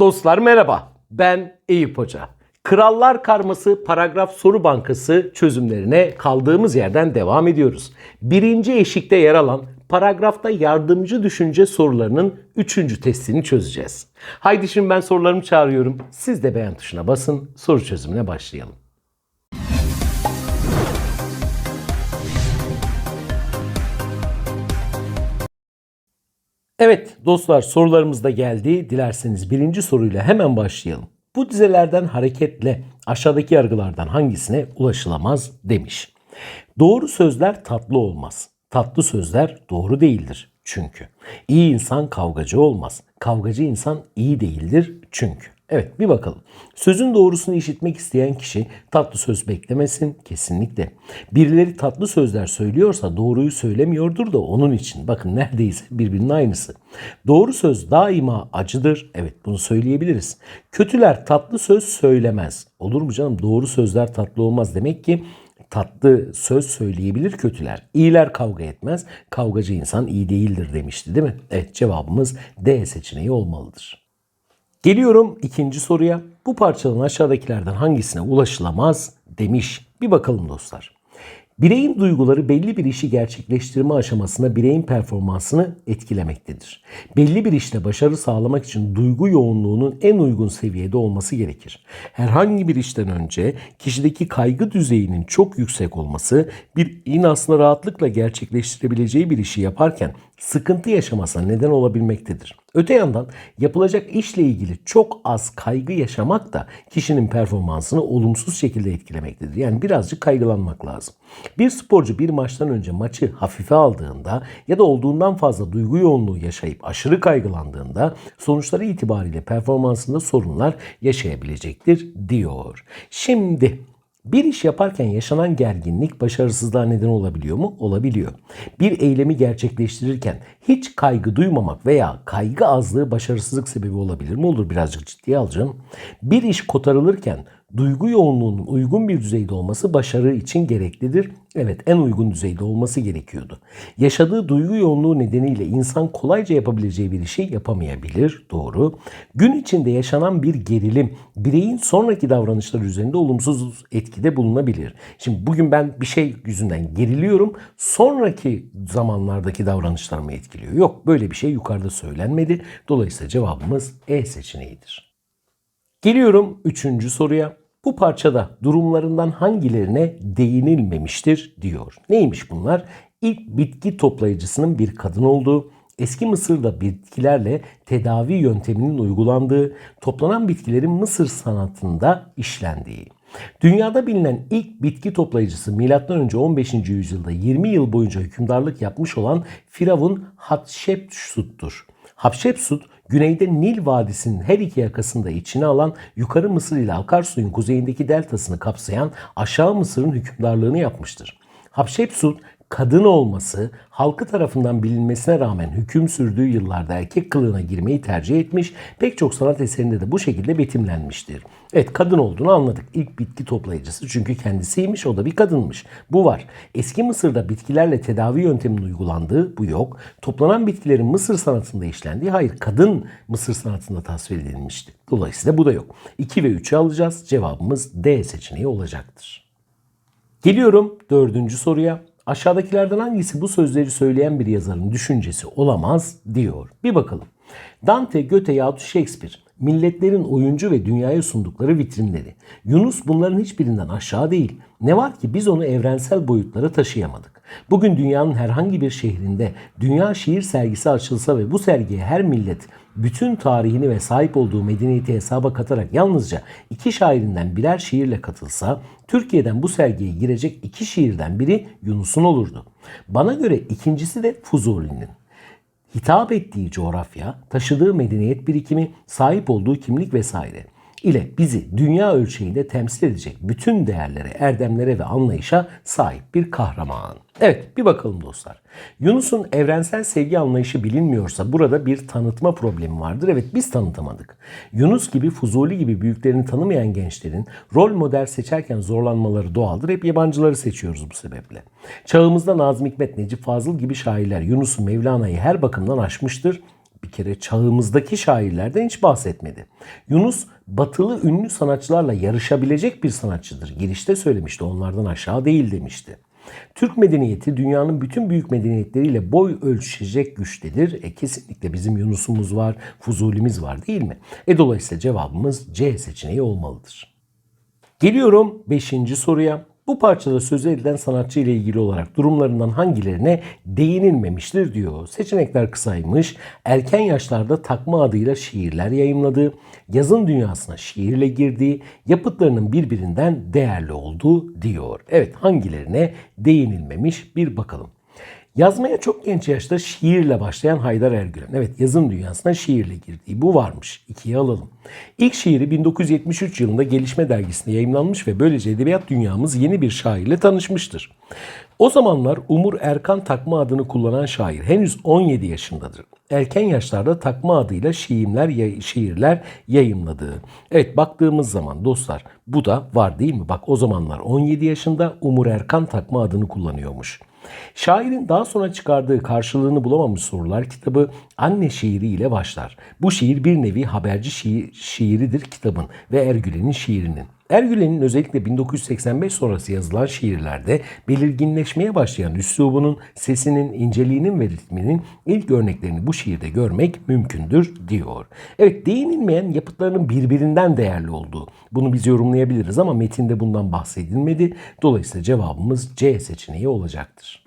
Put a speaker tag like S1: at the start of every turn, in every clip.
S1: Dostlar merhaba. Ben Eyüp Hoca. Krallar Karması Paragraf Soru Bankası çözümlerine kaldığımız yerden devam ediyoruz. Birinci eşikte yer alan paragrafta yardımcı düşünce sorularının üçüncü testini çözeceğiz. Haydi şimdi ben sorularımı çağırıyorum. Siz de beğen tuşuna basın. Soru çözümüne başlayalım. Evet dostlar sorularımız da geldi. Dilerseniz birinci soruyla hemen başlayalım. Bu dizelerden hareketle aşağıdaki yargılardan hangisine ulaşılamaz demiş. Doğru sözler tatlı olmaz. Tatlı sözler doğru değildir çünkü. İyi insan kavgacı olmaz. Kavgacı insan iyi değildir çünkü. Evet bir bakalım. Sözün doğrusunu işitmek isteyen kişi tatlı söz beklemesin kesinlikle. Birileri tatlı sözler söylüyorsa doğruyu söylemiyordur da onun için. Bakın neredeyse birbirinin aynısı. Doğru söz daima acıdır. Evet bunu söyleyebiliriz. Kötüler tatlı söz söylemez. Olur mu canım? Doğru sözler tatlı olmaz. Demek ki tatlı söz söyleyebilir kötüler. İyiler kavga etmez. Kavgacı insan iyi değildir demişti değil mi? Evet cevabımız D seçeneği olmalıdır. Geliyorum ikinci soruya. Bu parçanın aşağıdakilerden hangisine ulaşılamaz demiş. Bir bakalım dostlar. Bireyin duyguları belli bir işi gerçekleştirme aşamasında bireyin performansını etkilemektedir. Belli bir işte başarı sağlamak için duygu yoğunluğunun en uygun seviyede olması gerekir. Herhangi bir işten önce kişideki kaygı düzeyinin çok yüksek olması bir bireyin aslında rahatlıkla gerçekleştirebileceği bir işi yaparken sıkıntı yaşamasına neden olabilmektedir. Öte yandan yapılacak işle ilgili çok az kaygı yaşamak da kişinin performansını olumsuz şekilde etkilemektedir. Yani birazcık kaygılanmak lazım. Bir sporcu bir maçtan önce maçı hafife aldığında ya da olduğundan fazla duygu yoğunluğu yaşayıp aşırı kaygılandığında sonuçları itibariyle performansında sorunlar yaşayabilecektir diyor. Şimdi bir iş yaparken yaşanan gerginlik başarısızlığa neden olabiliyor mu? Olabiliyor. Bir eylemi gerçekleştirirken hiç kaygı duymamak veya kaygı azlığı başarısızlık sebebi olabilir mi? Olur birazcık ciddiye alacağım. Bir iş kotarılırken duygu yoğunluğunun uygun bir düzeyde olması başarı için gereklidir. Evet en uygun düzeyde olması gerekiyordu. Yaşadığı duygu yoğunluğu nedeniyle insan kolayca yapabileceği bir işi yapamayabilir. Doğru. Gün içinde yaşanan bir gerilim bireyin sonraki davranışları üzerinde olumsuz etkide bulunabilir. Şimdi bugün ben bir şey yüzünden geriliyorum. Sonraki zamanlardaki davranışlarımı etkiliyor. Yok böyle bir şey yukarıda söylenmedi. Dolayısıyla cevabımız E seçeneğidir. Geliyorum üçüncü soruya. Bu parçada durumlarından hangilerine değinilmemiştir diyor. Neymiş bunlar? İlk bitki toplayıcısının bir kadın olduğu, eski Mısır'da bitkilerle tedavi yönteminin uygulandığı, toplanan bitkilerin Mısır sanatında işlendiği. Dünyada bilinen ilk bitki toplayıcısı M.Ö. 15. yüzyılda 20 yıl boyunca hükümdarlık yapmış olan Firavun Hatshepsut'tur. Hatshepsut güneyde Nil Vadisi'nin her iki yakasında içine alan yukarı Mısır ile akarsuyun kuzeyindeki deltasını kapsayan aşağı Mısır'ın hükümdarlığını yapmıştır. Hatshepsut kadın olması halkı tarafından bilinmesine rağmen hüküm sürdüğü yıllarda erkek kılığına girmeyi tercih etmiş, pek çok sanat eserinde de bu şekilde betimlenmiştir. Evet kadın olduğunu anladık. İlk bitki toplayıcısı çünkü kendisiymiş o da bir kadınmış. Bu var. Eski Mısır'da bitkilerle tedavi yönteminin uygulandığı bu yok. Toplanan bitkilerin Mısır sanatında işlendiği hayır kadın Mısır sanatında tasvir edilmişti. Dolayısıyla bu da yok. 2 ve 3'ü alacağız. Cevabımız D seçeneği olacaktır. Geliyorum dördüncü soruya. Aşağıdakilerden hangisi bu sözleri söyleyen bir yazarın düşüncesi olamaz diyor. Bir bakalım. Dante, Goethe yahut Shakespeare milletlerin oyuncu ve dünyaya sundukları vitrinleri. Yunus bunların hiçbirinden aşağı değil. Ne var ki biz onu evrensel boyutlara taşıyamadık. Bugün dünyanın herhangi bir şehrinde dünya şiir sergisi açılsa ve bu sergiye her millet bütün tarihini ve sahip olduğu medeniyeti hesaba katarak yalnızca iki şairinden birer şiirle katılsa, Türkiye'den bu sergiye girecek iki şiirden biri Yunus'un olurdu. Bana göre ikincisi de Fuzuli'nin hitap ettiği coğrafya, taşıdığı medeniyet birikimi, sahip olduğu kimlik vesaire ile bizi dünya ölçeğinde temsil edecek bütün değerlere, erdemlere ve anlayışa sahip bir kahraman. Evet bir bakalım dostlar. Yunus'un evrensel sevgi anlayışı bilinmiyorsa burada bir tanıtma problemi vardır. Evet biz tanıtamadık. Yunus gibi Fuzuli gibi büyüklerini tanımayan gençlerin rol model seçerken zorlanmaları doğaldır. Hep yabancıları seçiyoruz bu sebeple. Çağımızda Nazım Hikmet, Necip Fazıl gibi şairler Yunus'u Mevlana'yı her bakımdan aşmıştır Bir kere çağımızdaki şairlerden hiç bahsetmedi. Yunus batılı ünlü sanatçılarla yarışabilecek bir sanatçıdır. Girişte söylemişti onlardan aşağı değil demişti. Türk medeniyeti dünyanın bütün büyük medeniyetleriyle boy ölçüşecek güçtedir. E kesinlikle bizim Yunus'umuz var, Fuzuli'miz var değil mi? E dolayısıyla cevabımız C seçeneği olmalıdır. Geliyorum 5. soruya. Bu parçada söz edilen sanatçı ile ilgili olarak durumlarından hangilerine değinilmemiştir diyor. Seçenekler kısaymış. Erken yaşlarda takma adıyla şiirler yayımladığı, yazın dünyasına şiirle girdiği, yapıtlarının birbirinden değerli olduğu diyor. Evet hangilerine değinilmemiş bir bakalım. Yazmaya çok genç yaşta şiirle başlayan Haydar Ergülen. Evet yazın dünyasına şiirle girdiği bu varmış. İkiye alalım. İlk şiiri 1973 yılında Gelişme Dergisi'nde yayımlanmış ve böylece edebiyat dünyamız yeni bir şairle tanışmıştır. O zamanlar Umur Erkan takma adını kullanan şair henüz 17 yaşındadır. Erken yaşlarda takma adıyla şiirler, şiirler yayımladığı. Evet baktığımız zaman dostlar bu da var değil mi? Bak o zamanlar 17 yaşında Umur Erkan takma adını kullanıyormuş. Şairin daha sonra çıkardığı karşılığını bulamamış sorular kitabı Anne şiiri ile başlar. Bu şiir bir nevi haberci şiir, şiiridir kitabın ve Ergülen'in şiirinin. Ergülen'in özellikle 1985 sonrası yazılan şiirlerde belirginleşmeye başlayan üslubunun, sesinin, inceliğinin ve ritminin ilk örneklerini bu şiirde görmek mümkündür diyor. Evet değinilmeyen yapıtlarının birbirinden değerli olduğu. Bunu biz yorumlayabiliriz ama metinde bundan bahsedilmedi. Dolayısıyla cevabımız C seçeneği olacaktır.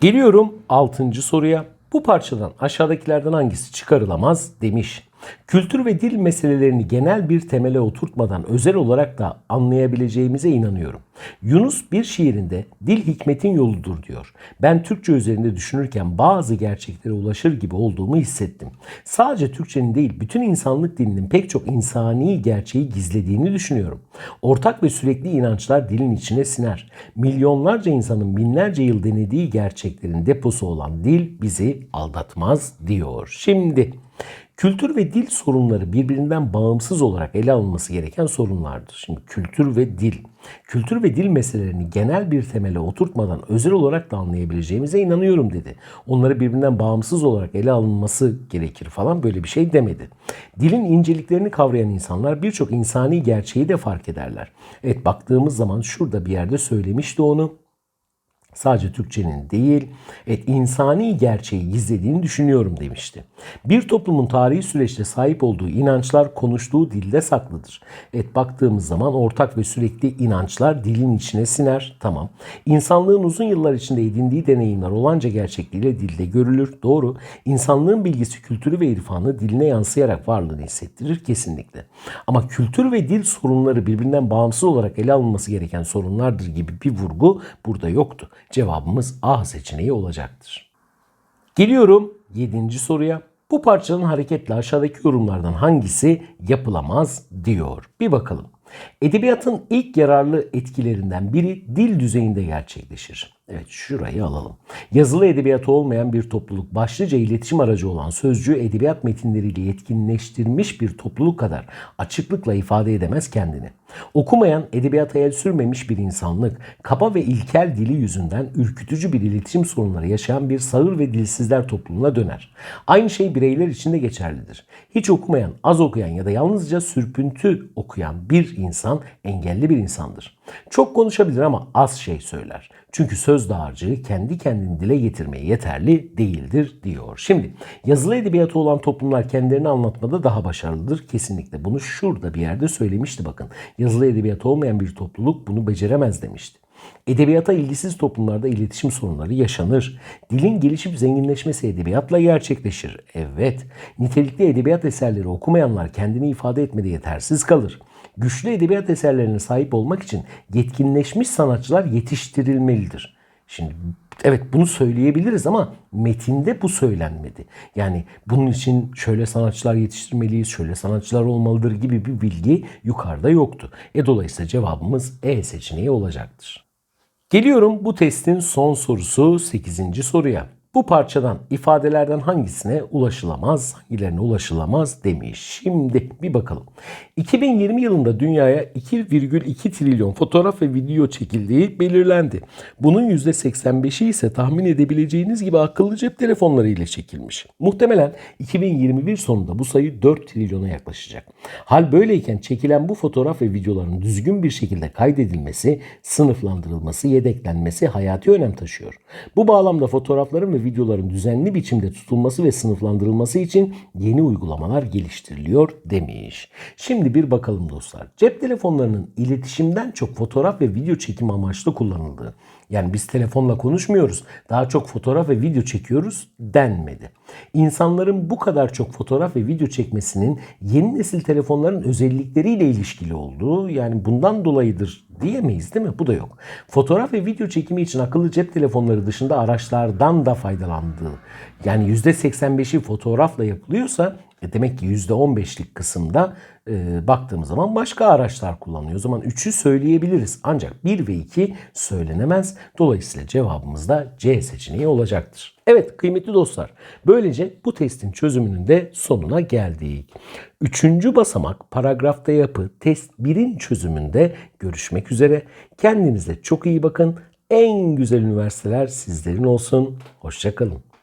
S1: Geliyorum 6. soruya. Bu parçadan aşağıdakilerden hangisi çıkarılamaz demiş. Kültür ve dil meselelerini genel bir temele oturtmadan özel olarak da anlayabileceğimize inanıyorum. Yunus bir şiirinde dil hikmetin yoludur diyor. Ben Türkçe üzerinde düşünürken bazı gerçeklere ulaşır gibi olduğumu hissettim. Sadece Türkçenin değil bütün insanlık dilinin pek çok insani gerçeği gizlediğini düşünüyorum. Ortak ve sürekli inançlar dilin içine siner. Milyonlarca insanın binlerce yıl denediği gerçeklerin deposu olan dil bizi aldatmaz diyor. Şimdi Kültür ve dil sorunları birbirinden bağımsız olarak ele alınması gereken sorunlardır. Şimdi kültür ve dil. Kültür ve dil meselelerini genel bir temele oturtmadan özel olarak da anlayabileceğimize inanıyorum dedi. Onları birbirinden bağımsız olarak ele alınması gerekir falan böyle bir şey demedi. Dilin inceliklerini kavrayan insanlar birçok insani gerçeği de fark ederler. Evet baktığımız zaman şurada bir yerde söylemişti onu. Sadece Türkçenin değil, et insani gerçeği gizlediğini düşünüyorum demişti. Bir toplumun tarihi süreçte sahip olduğu inançlar konuştuğu dilde saklıdır. Et baktığımız zaman ortak ve sürekli inançlar dilin içine siner. Tamam. İnsanlığın uzun yıllar içinde edindiği deneyimler olanca gerçekliğiyle dilde görülür. Doğru. İnsanlığın bilgisi, kültürü ve irfanı diline yansıyarak varlığını hissettirir kesinlikle. Ama kültür ve dil sorunları birbirinden bağımsız olarak ele alınması gereken sorunlardır gibi bir vurgu burada yoktu. Cevabımız A seçeneği olacaktır. Geliyorum 7. soruya. Bu parçanın hareketle aşağıdaki yorumlardan hangisi yapılamaz diyor. Bir bakalım. Edebiyatın ilk yararlı etkilerinden biri dil düzeyinde gerçekleşir. Evet şurayı alalım. Yazılı edebiyatı olmayan bir topluluk başlıca iletişim aracı olan sözcüğü edebiyat metinleriyle yetkinleştirmiş bir topluluk kadar açıklıkla ifade edemez kendini. Okumayan, edebiyata el sürmemiş bir insanlık, kaba ve ilkel dili yüzünden ürkütücü bir iletişim sorunları yaşayan bir sağır ve dilsizler toplumuna döner. Aynı şey bireyler için de geçerlidir. Hiç okumayan, az okuyan ya da yalnızca sürpüntü okuyan bir insan engelli bir insandır. Çok konuşabilir ama az şey söyler. Çünkü söz dağarcığı kendi kendini dile getirmeye yeterli değildir diyor. Şimdi yazılı edebiyatı olan toplumlar kendilerini anlatmada daha başarılıdır. Kesinlikle bunu şurada bir yerde söylemişti bakın. Yazılı edebiyatı olmayan bir topluluk bunu beceremez demişti. Edebiyata ilgisiz toplumlarda iletişim sorunları yaşanır. Dilin gelişip zenginleşmesi edebiyatla gerçekleşir. Evet, nitelikli edebiyat eserleri okumayanlar kendini ifade etmede yetersiz kalır. Güçlü edebiyat eserlerine sahip olmak için yetkinleşmiş sanatçılar yetiştirilmelidir. Şimdi evet bunu söyleyebiliriz ama metinde bu söylenmedi. Yani bunun için şöyle sanatçılar yetiştirmeliyiz, şöyle sanatçılar olmalıdır gibi bir bilgi yukarıda yoktu. E dolayısıyla cevabımız E seçeneği olacaktır. Geliyorum bu testin son sorusu 8. soruya. Bu parçadan ifadelerden hangisine ulaşılamaz, hangilerine ulaşılamaz demiş. Şimdi bir bakalım. 2020 yılında dünyaya 2,2 trilyon fotoğraf ve video çekildiği belirlendi. Bunun %85'i ise tahmin edebileceğiniz gibi akıllı cep telefonları ile çekilmiş. Muhtemelen 2021 sonunda bu sayı 4 trilyona yaklaşacak. Hal böyleyken çekilen bu fotoğraf ve videoların düzgün bir şekilde kaydedilmesi, sınıflandırılması, yedeklenmesi hayati önem taşıyor. Bu bağlamda fotoğrafların ve videoların düzenli biçimde tutulması ve sınıflandırılması için yeni uygulamalar geliştiriliyor demiş. Şimdi bir bakalım dostlar. Cep telefonlarının iletişimden çok fotoğraf ve video çekim amaçlı kullanıldığı, yani biz telefonla konuşmuyoruz, daha çok fotoğraf ve video çekiyoruz denmedi. İnsanların bu kadar çok fotoğraf ve video çekmesinin yeni nesil telefonların özellikleriyle ilişkili olduğu, yani bundan dolayıdır diyemeyiz değil mi? Bu da yok. Fotoğraf ve video çekimi için akıllı cep telefonları dışında araçlardan da faydalandığı, yani %85'i fotoğrafla yapılıyorsa e demek ki %15'lik kısımda e, baktığımız zaman başka araçlar kullanılıyor. O zaman 3'ü söyleyebiliriz. Ancak 1 ve 2 söylenemez. Dolayısıyla cevabımız da C seçeneği olacaktır. Evet kıymetli dostlar böylece bu testin çözümünün de sonuna geldik. Üçüncü basamak paragrafta yapı test 1'in çözümünde görüşmek üzere. Kendinize çok iyi bakın. En güzel üniversiteler sizlerin olsun. Hoşçakalın.